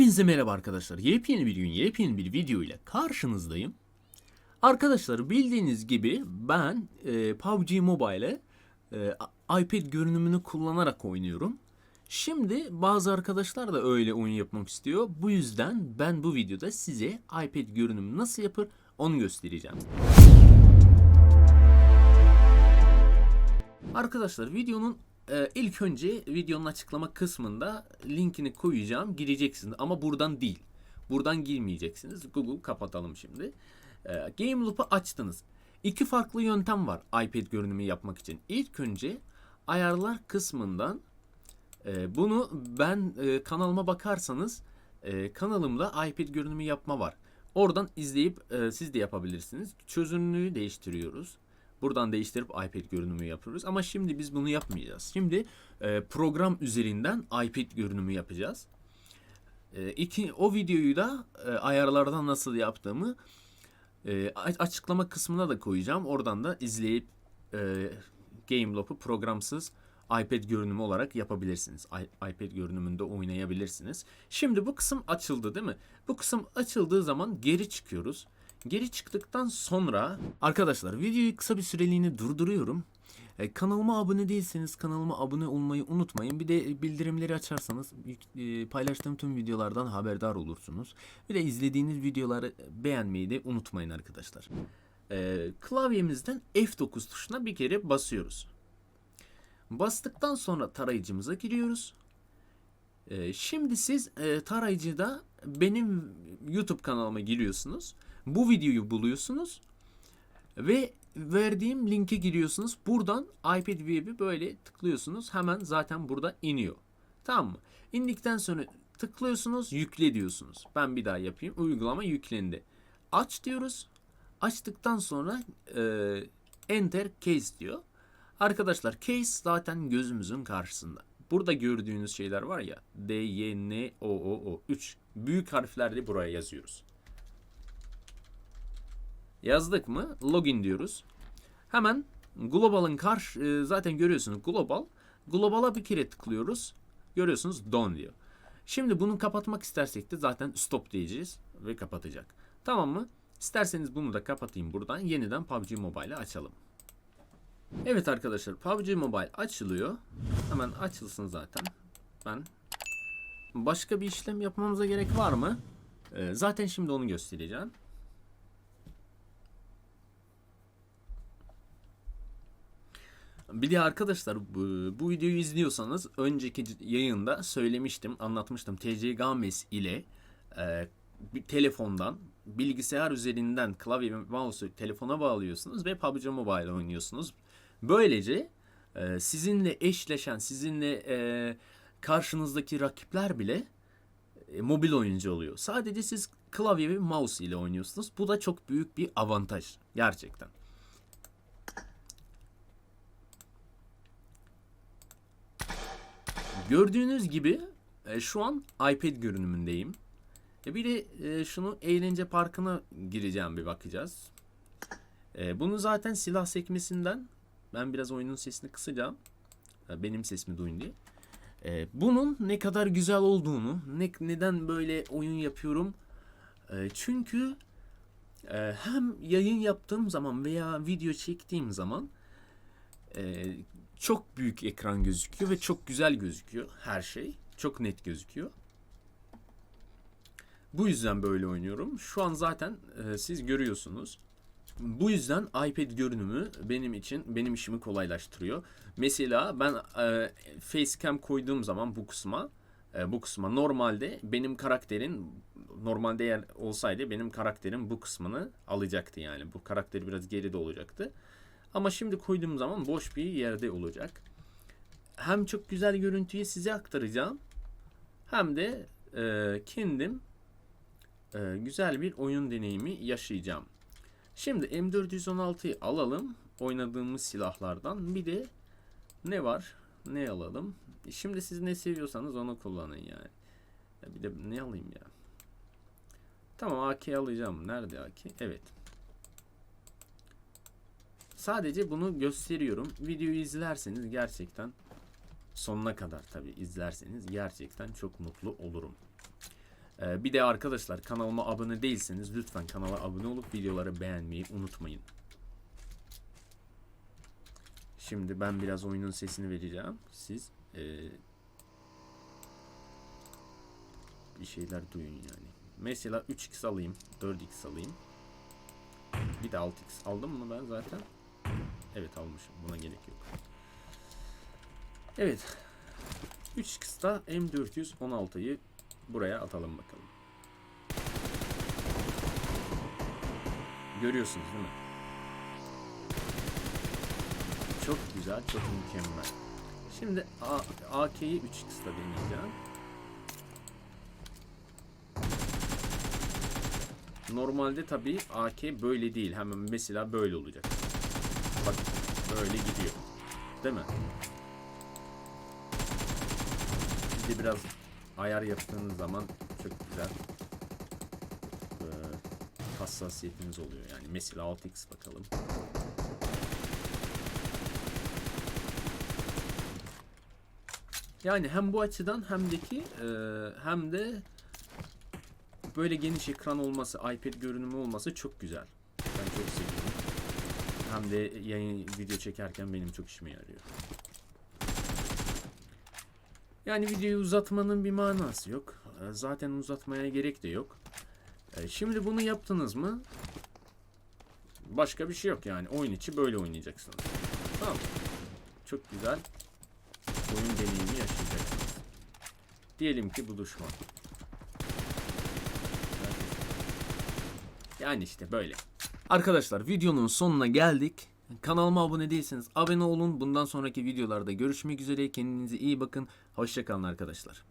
Hepinize merhaba arkadaşlar. Yepyeni bir gün, yepyeni bir video ile karşınızdayım. Arkadaşlar bildiğiniz gibi ben e, PUBG Mobile'e e, iPad görünümünü kullanarak oynuyorum. Şimdi bazı arkadaşlar da öyle oyun yapmak istiyor. Bu yüzden ben bu videoda size iPad görünümü nasıl yapır onu göstereceğim. Arkadaşlar videonun e, ilk önce videonun açıklama kısmında linkini koyacağım. Gireceksiniz ama buradan değil. Buradan girmeyeceksiniz. Google kapatalım şimdi. E, Game Loop'u açtınız. İki farklı yöntem var iPad görünümü yapmak için. İlk önce ayarlar kısmından e, bunu ben e, kanalıma bakarsanız e, kanalımda iPad görünümü yapma var. Oradan izleyip e, siz de yapabilirsiniz. Çözünürlüğü değiştiriyoruz. Buradan değiştirip iPad görünümü yapıyoruz. Ama şimdi biz bunu yapmayacağız. Şimdi e, program üzerinden iPad görünümü yapacağız. E, iki, o videoyu da e, ayarlardan nasıl yaptığımı e, açıklama kısmına da koyacağım. Oradan da izleyip e, GameLoop'u programsız iPad görünümü olarak yapabilirsiniz. I- iPad görünümünde oynayabilirsiniz. Şimdi bu kısım açıldı değil mi? Bu kısım açıldığı zaman geri çıkıyoruz. Geri çıktıktan sonra arkadaşlar videoyu kısa bir süreliğine durduruyorum. E, kanalıma abone değilseniz kanalıma abone olmayı unutmayın. Bir de bildirimleri açarsanız e, paylaştığım tüm videolardan haberdar olursunuz. Bir de izlediğiniz videoları beğenmeyi de unutmayın arkadaşlar. E, klavyemizden F9 tuşuna bir kere basıyoruz. Bastıktan sonra tarayıcımıza giriyoruz. Ee, şimdi siz e, tarayıcıda benim YouTube kanalıma giriyorsunuz. Bu videoyu buluyorsunuz ve verdiğim linke giriyorsunuz. Buradan iPad Web'i böyle tıklıyorsunuz. Hemen zaten burada iniyor. Tamam mı? İndikten sonra tıklıyorsunuz, yükle diyorsunuz. Ben bir daha yapayım. Uygulama yüklendi. Aç diyoruz. Açtıktan sonra e, Enter Case diyor. Arkadaşlar case zaten gözümüzün karşısında. Burada gördüğünüz şeyler var ya D, Y, N, O, O, O. 3. Büyük harflerle buraya yazıyoruz. Yazdık mı login diyoruz. Hemen global'ın karşı e, zaten görüyorsunuz global. Global'a bir kere tıklıyoruz. Görüyorsunuz done diyor. Şimdi bunu kapatmak istersek de zaten stop diyeceğiz ve kapatacak. Tamam mı? İsterseniz bunu da kapatayım buradan. Yeniden PUBG Mobile'ı açalım. Evet arkadaşlar PUBG Mobile açılıyor. Hemen açılsın zaten. Ben başka bir işlem yapmamıza gerek var mı? Ee, zaten şimdi onu göstereceğim. Bir de arkadaşlar bu, bu videoyu izliyorsanız önceki yayında söylemiştim, anlatmıştım. TC Games ile e, bir telefondan bilgisayar üzerinden klavye ve mouse'u telefona bağlıyorsunuz ve PUBG Mobile oynuyorsunuz. Böylece e, sizinle eşleşen, sizinle e, karşınızdaki rakipler bile e, mobil oyuncu oluyor. Sadece siz klavye ve mouse ile oynuyorsunuz. Bu da çok büyük bir avantaj gerçekten. Gördüğünüz gibi e, şu an iPad görünümündeyim. E bir de e, şunu eğlence parkına gireceğim bir bakacağız. E, bunu zaten silah sekmesinden ben biraz oyunun sesini kısacağım. Benim sesimi duyun diye. E, bunun ne kadar güzel olduğunu, ne, neden böyle oyun yapıyorum. E, çünkü e, hem yayın yaptığım zaman veya video çektiğim zaman e, çok büyük ekran gözüküyor ve çok güzel gözüküyor her şey. Çok net gözüküyor. Bu yüzden böyle oynuyorum. Şu an zaten e, siz görüyorsunuz. Bu yüzden iPad görünümü benim için benim işimi kolaylaştırıyor. Mesela ben e, facecam koyduğum zaman bu kısma e, bu kısma normalde benim karakterin normalde eğer olsaydı benim karakterim bu kısmını alacaktı yani. Bu karakteri biraz geride olacaktı. Ama şimdi koyduğum zaman boş bir yerde olacak. Hem çok güzel görüntüyü size aktaracağım hem de e, kendim e, güzel bir oyun deneyimi yaşayacağım. Şimdi M416'yı alalım. Oynadığımız silahlardan. Bir de ne var? Ne alalım? Şimdi siz ne seviyorsanız onu kullanın yani. Ya bir de ne alayım ya? Tamam AK alacağım. Nerede AK? Evet. Sadece bunu gösteriyorum. Videoyu izlerseniz gerçekten sonuna kadar tabi izlerseniz gerçekten çok mutlu olurum. Ee, bir de arkadaşlar kanalıma abone değilseniz lütfen kanala abone olup videoları beğenmeyi unutmayın. Şimdi ben biraz oyunun sesini vereceğim. Siz ee, bir şeyler duyun yani. Mesela 3x alayım, 4x alayım. Bir de 6x aldım mı ben zaten? Evet almışım. Buna gerek yok. Evet. 3x'ta M416'yı buraya atalım bakalım. Görüyorsunuz değil mi? Çok güzel, çok mükemmel. Şimdi AK'yi 3x'ta deneyeceğim. Normalde tabii AK böyle değil. Hemen mesela böyle olacak. Bak böyle gidiyor. Değil mi? De biraz ayar yaptığınız zaman çok güzel e, hassasiyetiniz oluyor. Yani mesela 6x bakalım. Yani hem bu açıdan hem de ki e, hem de böyle geniş ekran olması, iPad görünümü olması çok güzel. Ben çok seviyorum. Hem de yayın video çekerken benim çok işime yarıyor. Yani videoyu uzatmanın bir manası yok. Ee, Zaten uzatmaya gerek de yok. Ee, Şimdi bunu yaptınız mı? Başka bir şey yok yani. Oyun içi böyle oynayacaksınız. Tamam. Çok güzel. Oyun deneyimi yaşayacaksınız. Diyelim ki buluşma. Yani işte böyle. Arkadaşlar videonun sonuna geldik. Kanalıma abone değilseniz abone olun. Bundan sonraki videolarda görüşmek üzere. Kendinize iyi bakın. Hoşçakalın arkadaşlar.